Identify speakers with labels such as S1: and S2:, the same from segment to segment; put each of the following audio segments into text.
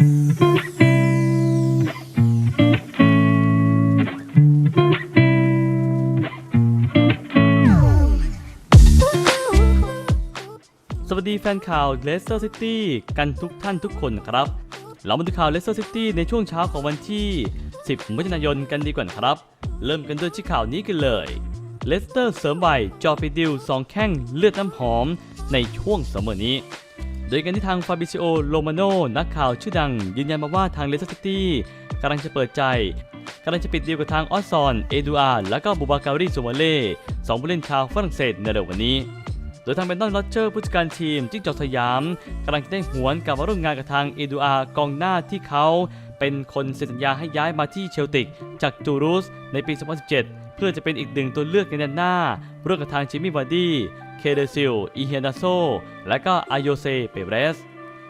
S1: สวัสดีแฟนข่าวเลสเตอร์ซิตี้กันทุกท่านทุกคนครับ เรามาดูข่าวเลสเตอร์ซิตี้ในช่วงเช้าของวันที่ 10 มิถุนายนกันดีกว่านะครับ เริ่มกันด้วยที่ข่าวนี้กันเลยเลสเตอร์เสริมใบจอปิดิวสองแข้งเลือดน้ำหอมในช่วงเสมอนี้ โดยกันที่ทางฟาบิซิโอโรมาโน นักข่าวชื่อดัง ยืนยันมาว่าทางเลสเตอร์ซิตี้กำลังจะเปิดใจกำลังจะปิดดีลกับทางออสซอน เอดูอาร์ และก็บูบาการีซูมาเล่สองผู้เล่นชาวฝรั่งเศสในเร็ววันนี้ โดยทางเบนตันโรเจอร์ผู้จัดการทีมจิ้งจอกสยามกำลังจะได้หวนกลับมาร่วมงานกับทางเอดูอาร์กองหน้าที่เขา เป็นคนเซ็นสัญญาให้ย้ายมาที่เชลติก จากตูรูสในปี 2017 เพื่อจะเป็นอีกหนึ่งตัวเลือกในแดนหน้าร่วมกับทางจิมมี่วาร์ดี้ เคเดซิล อีเฮนาโซ และก็อายโยเซ เปเรส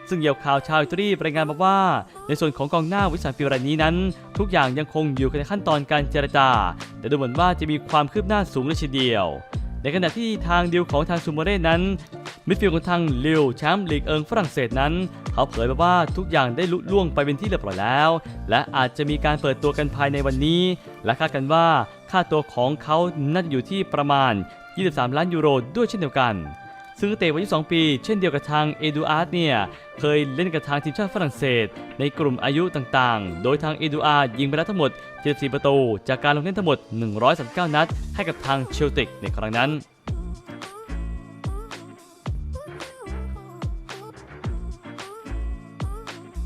S1: ซึ่งเหยี่ยวข่าวชาวอิตาลีรายงานมาว่า ในส่วนของกองหน้าวิสันปีรายนี้นั้น ทุกอย่างยังคงอยู่ในขั้นตอนการเจรจา แต่ดูเหมือนว่าจะมีความคืบหน้าสูงเลยทีเดียว ในขณะที่ทางดีลของทางซูโมเร่นั้นมิดฟิลด์ของทางลิวแชมป์ลีกเอิงฝรั่งเศสนั้น เขาเผยมาว่าทุกอย่างได้ลุล่วงไปเป็นที่เรียบร้อยแล้ว และอาจจะมีการเปิดตัวกันภายในวันนี้ และคาดกันว่าค่าตัวของเขาน่าจะอยู่ที่ประมาณ 23 ล้านยูโรด้วยเช่นเดียวกัน ซึ่งเตะวัย22 ปี เช่นเดียวกับทางเอดูอาร์ตเนี่ย เคยเล่นกับทางทีมชาติฝรั่งเศส ในกลุ่มอายุต่างๆ โดยทางเอดูอาร์ยิงไปแล้วทั้งหมด 74 ประตู จากการลงเล่นทั้งหมด 139 นัด ให้กับทางเชลติกในครั้งนั้น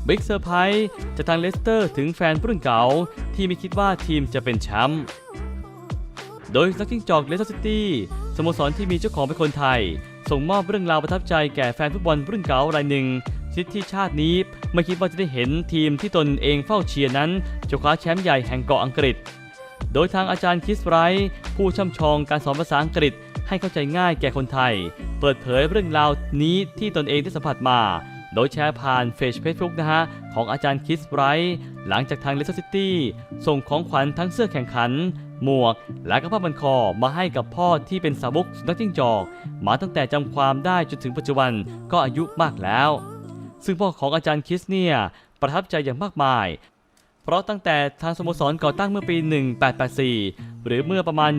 S1: บิ๊กเซอร์ไพรส์จากทางเลสเตอร์ถึงแฟนผู้เล่นเก่าที่ไม่คิดว่าทีมจะเป็นแชมป์ โดยนักจิ้งจอกเลสเตอร์ซิตี้สโมสรที่มีเจ้าของเป็นคนไทย ส่งมอบเรื่องราวประทับใจแก่แฟนฟุตบอลรุ่นเก่ารายหนึ่งชนิดที่ชาตินี้ไม่คิดว่าจะได้เห็นทีมที่ตนเองเฝ้าเชียร์นั้นจะคว้าแชมป์ใหญ่แห่งเกาะอังกฤษ โดยทางอาจารย์คิสไรท์ผู้ช่ำชองการสอนภาษาอังกฤษให้เข้าใจง่ายแก่คนไทย เปิดเผยเรื่องราวนี้ที่ตนเองได้สัมผัสมา โดยแชร์ผ่านเฟซเฟซบุ๊กนะฮะ ของอาจารย์คิสไรท์หลังจากทางเลสเตอร์ซิตี้ส่งของขวัญทั้งเสื้อแข่งขัน หมวก และก็ผ้าพันคอมาให้กับพ่อที่เป็นสาวกสุนัขจิ้งจอกมาตั้งแต่จำความได้จนถึงปัจจุบันก็อายุมากแล้ว ซึ่งพ่อของอาจารย์คิสเนี่ยประทับใจอย่างมากมาย เพราะตั้งแต่ทางสโมสรก่อตั้งเมื่อปี 1884 หรือเมื่อประมาณ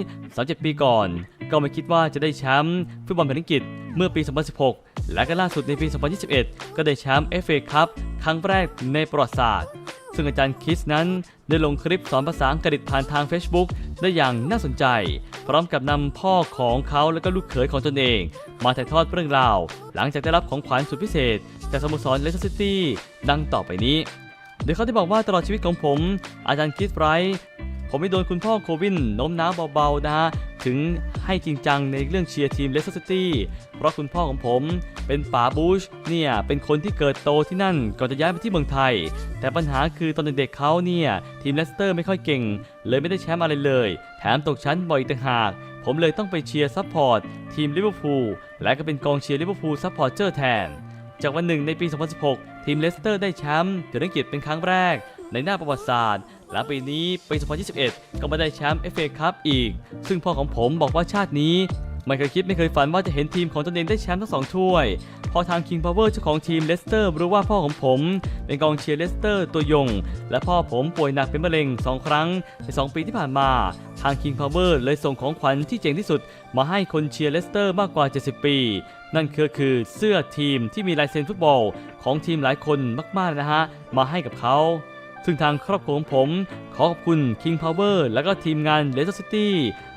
S1: 137 ปีก่อน ก็ไม่คิดว่าจะได้แชมป์ฟุตบอลแผ่นอังกฤษเมื่อปี 2016 และก็ล่าสุดในปี 2021 ก็ได้แชมป์ FA คัพครั้งแรกในประวัติศาสตร์ ซึ่งอาจารย์คริสนั้นได้ลงคลิปสอนภาษาอังกฤษผ่านทาง Facebook ได้อย่างน่าสนใจ พร้อมกับนำพ่อของเขาและก็ลูกเขยของตนเอง มาถ่ายทอดเรื่องราว หลังจากได้รับของขวัญสุดพิเศษ จากสโมสรเลสเตอร์ซิตี้ดังต่อไปนี้ โดยเขาได้บอกว่าตลอดชีวิตของผม อาจารย์คริสไบรท์ผมไม่โดนคุณพ่อโควินโน้มน้าวเบาๆนะฮะ ถึงให้จริงจังในเรื่องเชียร์ทีมเลสเตอร์ซิตี้ เพราะคุณพ่อของผมเป็นป๋าบูชเนี่ยเป็นคนที่เกิดโตที่นั่นก่อนจะย้ายมาที่เมืองไทย แต่ปัญหาคือตอนเด็กๆเขาเนี่ยทีมเลสเตอร์ไม่ค่อยเก่ง เลยไม่ได้แชมป์อะไรเลย แถมตกชั้นบ่อยต่างหาก ผมเลยต้องไปเชียร์ซัพพอร์ตทีมลิเวอร์พูลและก็เป็นกองเชียร์ลิเวอร์พูลซัพพอร์เจอร์แทน จากวันหนึ่งในปี 2016 ทีมเลสเตอร์ได้แชมป์ถืออังกฤษเป็นครั้งแรกในหน้าประวัติศาสตร์ และปีนี้ปี 2021 ก็มาได้แชมป์ FA คัพอีก ซึ่งพ่อของผมบอกว่าชาตินี้ ไม่เคยคิดไม่เคยฝันว่าจะเห็นทีมของตนเองได้แชมป์ทั้งสองถ้วย พอทาง King Power เจ้าของทีมเลสเตอร์รู้ว่าพ่อของผม เป็นกองเชียร์เลสเตอร์ตัวยง และพ่อผมป่วยหนักเป็นมะเร็ง 2 ครั้งใน 2 ปีที่ผ่านมา ทาง King Power เลยส่งของขวัญที่เจ๋งที่สุด มาให้คนเชียร์เลสเตอร์มากกว่า 70 ปีนั่นคือคือเสื้อทีมที่มีลายเซ็นฟุตบอลของทีมหลายคนมากๆนะฮะ มาให้กับเขา ซึ่งทางครอบครัวของผมขอขอบคุณ King Power และก็ทีมงาน l e s t e r City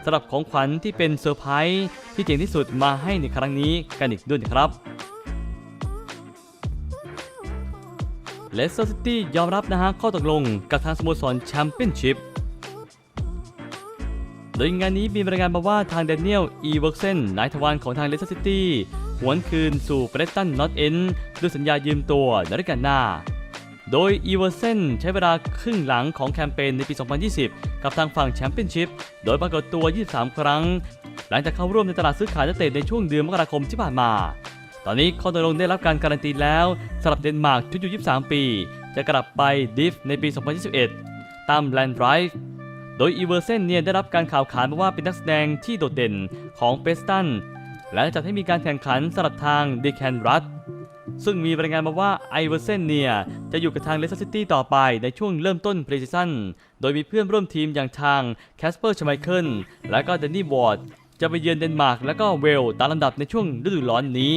S1: สำหรับของขวัญที่เป็นเซอร์ไพรส์ที่เจ๋งที่สุดมาให้ในครั้งนี้กันอีกด้วยนะครับเลสเตอร์ซิตี้ยอมรับนะฮะข้อตกลงกับทางสโมสรแชมเปี้ยนชิพโดยงานนี้มีรายงานมาว่าทางแดนเนียล อีเวิร์กเซนนายทวารของทางเลสเตอร์ซิตี้หวนคืนสู่เบรตันนอตเอนด้วยสัญญายืมตัวในฤดูกาลหน้า โดยอีเวอร์เซนใช้เวลาครึ่งหลังของแคมเปญในปี 2020 กับทางฝั่งแชมเปี้ยนชิพ โดยปรากฏตัว 23 ครั้ง หลังจากเข้าร่วมในตลาดซื้อขายนักเตะในช่วงเดือนมกราคมที่ผ่านมา ตอนนี้ข้อตกลงได้รับการการันตีแล้วสำหรับเดนมาร์กชุดอยู่23 ปี จะกลับไปดิฟในปี 2021 ตามแลนด์ไรฟ์โดยอีเวอร์เซนเนี่ยได้รับการข่าวขานมาว่าเป็นนักแสดงที่โดดเด่นของเปสตันและจัดให้มีการแข่งขันสำหรับทางเดแคนรัต ซึ่งมีรายงานมาว่าไอเวอร์เซนเนี่ย จะอยู่กับทางเลสเตอร์ซิตี้ต่อไปในช่วงเริ่มต้นพรีซีซั่น โดยมีเพื่อนร่วมทีมอย่างทางแคสเปอร์ชไมเคิลและก็เดนนี่วอร์ดจะไปเยือนเดนมาร์กและก็เวล์ตามลำดับในช่วงฤดูร้อนนี้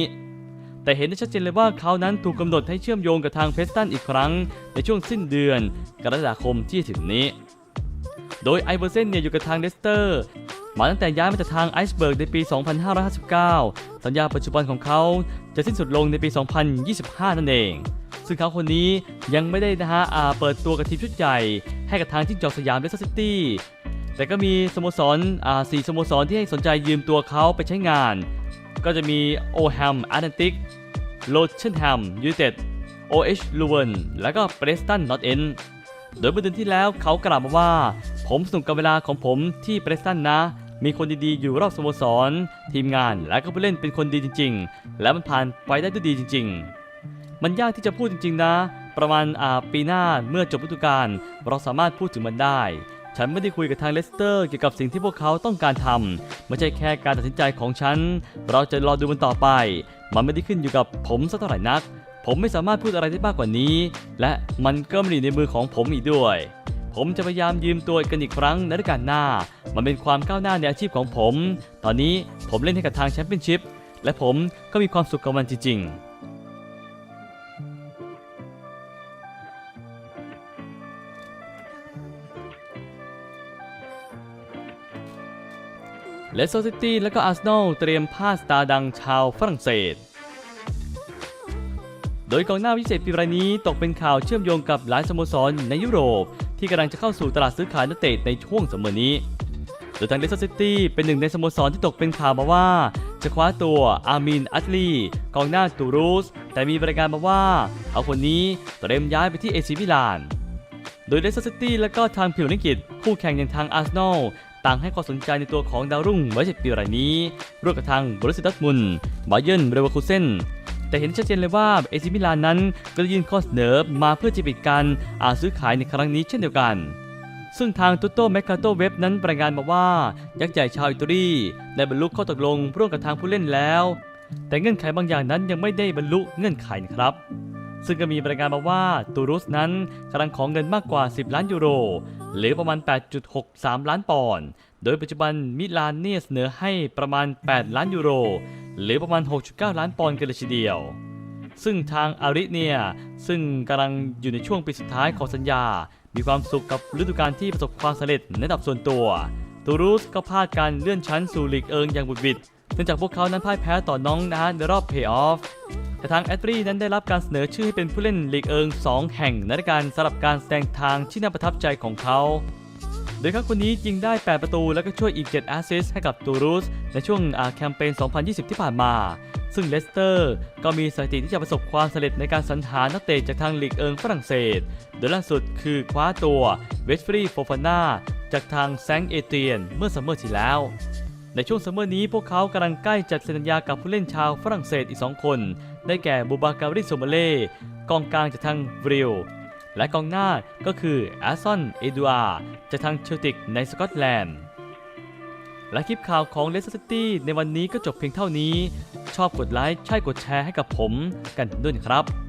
S1: แต่เห็นได้ชัดเจนเลยว่าเขานั้นถูกกำหนดให้เชื่อมโยงกับทางเพสตันอีกครั้ง ในช่วงสิ้นเดือน กรกฎาคมที่ถึงนี้ โดยไอเวอร์เซนเนี่ยอยู่กับทางเลสเตอร์มาตั้งแต่ย้ายมาจากทางไอซ์เบิร์กในปี 2559 สัญญาปัจจุบันของเขา จะสิ้นสุดลงในปี 2025 นั่นเอง ซึ่งเขาคนนี้ยังไม่ได้นะฮะเปิดตัวกับทีมชุดใหญ่ ให้กับทางจิ้งจอกสยามเลสเตอร์ซิตี้ แต่ก็มีสโมสรอ่าสี่สโมสรที่ให้สนใจยืมตัวเขาไปใช้งาน ก็จะมีโอแฮมอาร์แลนติกโลเชนแฮมยูไนเต็ดโอเอชลูเวนและก็เปรสตันนอตเอนโดยเมื่อเดือนที่แล้วเขากล่าวมาว่า ผมสนุกกับเวลาของผมที่เปรสตันนะ มีคนดีๆ อยู่รอบสโมสร ทีมงานและก็ผู้เล่นเป็นคนดีจริง ๆ และมันผ่านไปได้ด้วยดีจริง ๆ มันยากที่จะพูดจริง ๆ นะ ประมาณอ่าปีหน้าเมื่อจบฤดูกาลเราสามารถพูดถึงมันได้ ฉันไม่ได้คุยกับทางเลสเตอร์เกี่ยวกับสิ่งที่พวกเขาต้องการทำไม่ใช่แค่การตัดสินใจของฉัน เราจะรอดูมันต่อไป มันไม่ได้ขึ้นอยู่กับผมสักเท่าไหร่นัก ผมไม่สามารถพูดอะไรได้มากกว่านี้ และมันก็ไม่ได้อยู่ในมือของผมอีกด้วย ผมจะพยายามยืมตัวกันอีกครั้งในฤดูกาลหน้า มันเป็นความก้าวหน้าในอาชีพของผม ตอนนี้ผมเล่นให้กับทางแชมเปี้ยนชิพ และผมก็มีความสุขกับมันจริง ๆเลสเตอร์ซิตี้และก็อาร์เซนอลเตรียมพาสตาร์ดังชาวฝรั่งเศส โดยกองหน้าวิเศษปีรายนี้ตกเป็นข่าวเชื่อมโยงกับหลายสโมสรในยุโรป ที่กำลังจะเข้าสู่ตลาดซื้อขายนักเตะในช่วงสมัยนี้โดยทางเลสเตอร์ซิตี้เป็นหนึ่งในสโมสรที่ตกเป็นข่าวมาว่า จะคว้าตัวอามินอัตลีกองหน้าตูรูสแต่มีรายงานมาว่าเขาคนนี้เตรียมย้ายไปที่เอซิมิลาน โดยเลสเตอร์ซิตี้และก็ทางพิวนิกิตคู่แข่งอย่างทางอาร์เซนอลต่างให้ความสนใจในตัวของดาวรุ่งวัย17ปีรายนี้ร่วมกับทางบรุสซิดัตมุนบาเยนเรเวอร์คูเซน แต่เห็นชัดเจนเลยว่าเอซิมิลานนั้นก็ยื่นข้อเสนอมาเพื่อจะปิดการอาซื้อขายในครั้งนี้เช่นเดียวกัน ซึ่งทางตุโต้แมคคาโตเว็บนั้นรายงานมาว่า ยักษ์ใหญ่ชาวอิตาลีได้บรรลุข้อตกลงร่วมกับทางผู้เล่นแล้ว แต่เงื่อนไขบางอย่างนั้นยังไม่ได้บรรลุเงื่อนไขนะครับซึ่งก็มีรายงานมาว่าตูรุสนั้นกำลังของเงินมากกว่า 10 ล้านยูโร หรือประมาณ 8.63 ล้านปอนด์ โดยปัจจุบันมิลานเนี่ยเสนอให้ประมาณ 8 ล้านยูโร หรือประมาณ 6.9 ล้านปอนด์กันเลยทีเดียว ซึ่งทางอาริเนียซึ่งกำลังอยู่ในช่วงปีสุดท้ายของสัญญา มีความสุขกับฤดูกาลที่ประสบความสำเร็จในระดับส่วนตัวตูรุสก็พลาดการเลื่อนชั้นสู่ลีกเอิงอย่างบุดหวิดเนื่องจากพวกเขานั้นพ่ายแพ้ต่อน้องนะในรอบเพย์ออฟแต่ทางแอตรีนั้นได้รับการเสนอชื่อให้เป็นผู้เล่นลีกเอิง 2 แห่งในการสำหรับการแสดงทางที่น่าประทับใจของเขา ดยเขาคนนี้ยิงได้ 8 ประตูแล้วก็ช่วยอีก 7 แอสซิสต์ให้กับตูรุสในช่วงแคมเปญ 2020 ที่ผ่านมา ซึ่งเลสเตอร์ก็มีสถิติที่จะประสบความสำเร็จในการสรรหานักเตะจากทางลีกเอิงฝรั่งเศส โดยล่าสุดคือคว้าตัวเวสฟรีโฟฟาน่าจากทางแซงเอเตียนเมื่อซัมเมอร์ที่แล้วในช่วงซัมเมอร์นี้พวกเขากำลังใกล้จัดสัญญากับผู้เล่นชาวฝรั่งเศสอีก 2 คน ได้แก่บูบาการิโซมาเล่กองกลางจากทางบริล และกองหน้าก็คือแอสซอน เอดูอาจากทางเชลติกในสกอตแลนด์ และคลิปข่าวของเลสเตอร์ซิตี้ในวันนี้ก็จบเพียงเท่านี้ ชอบกดไลค์ ใช่กดแชร์ให้กับผมกันด้วยครับ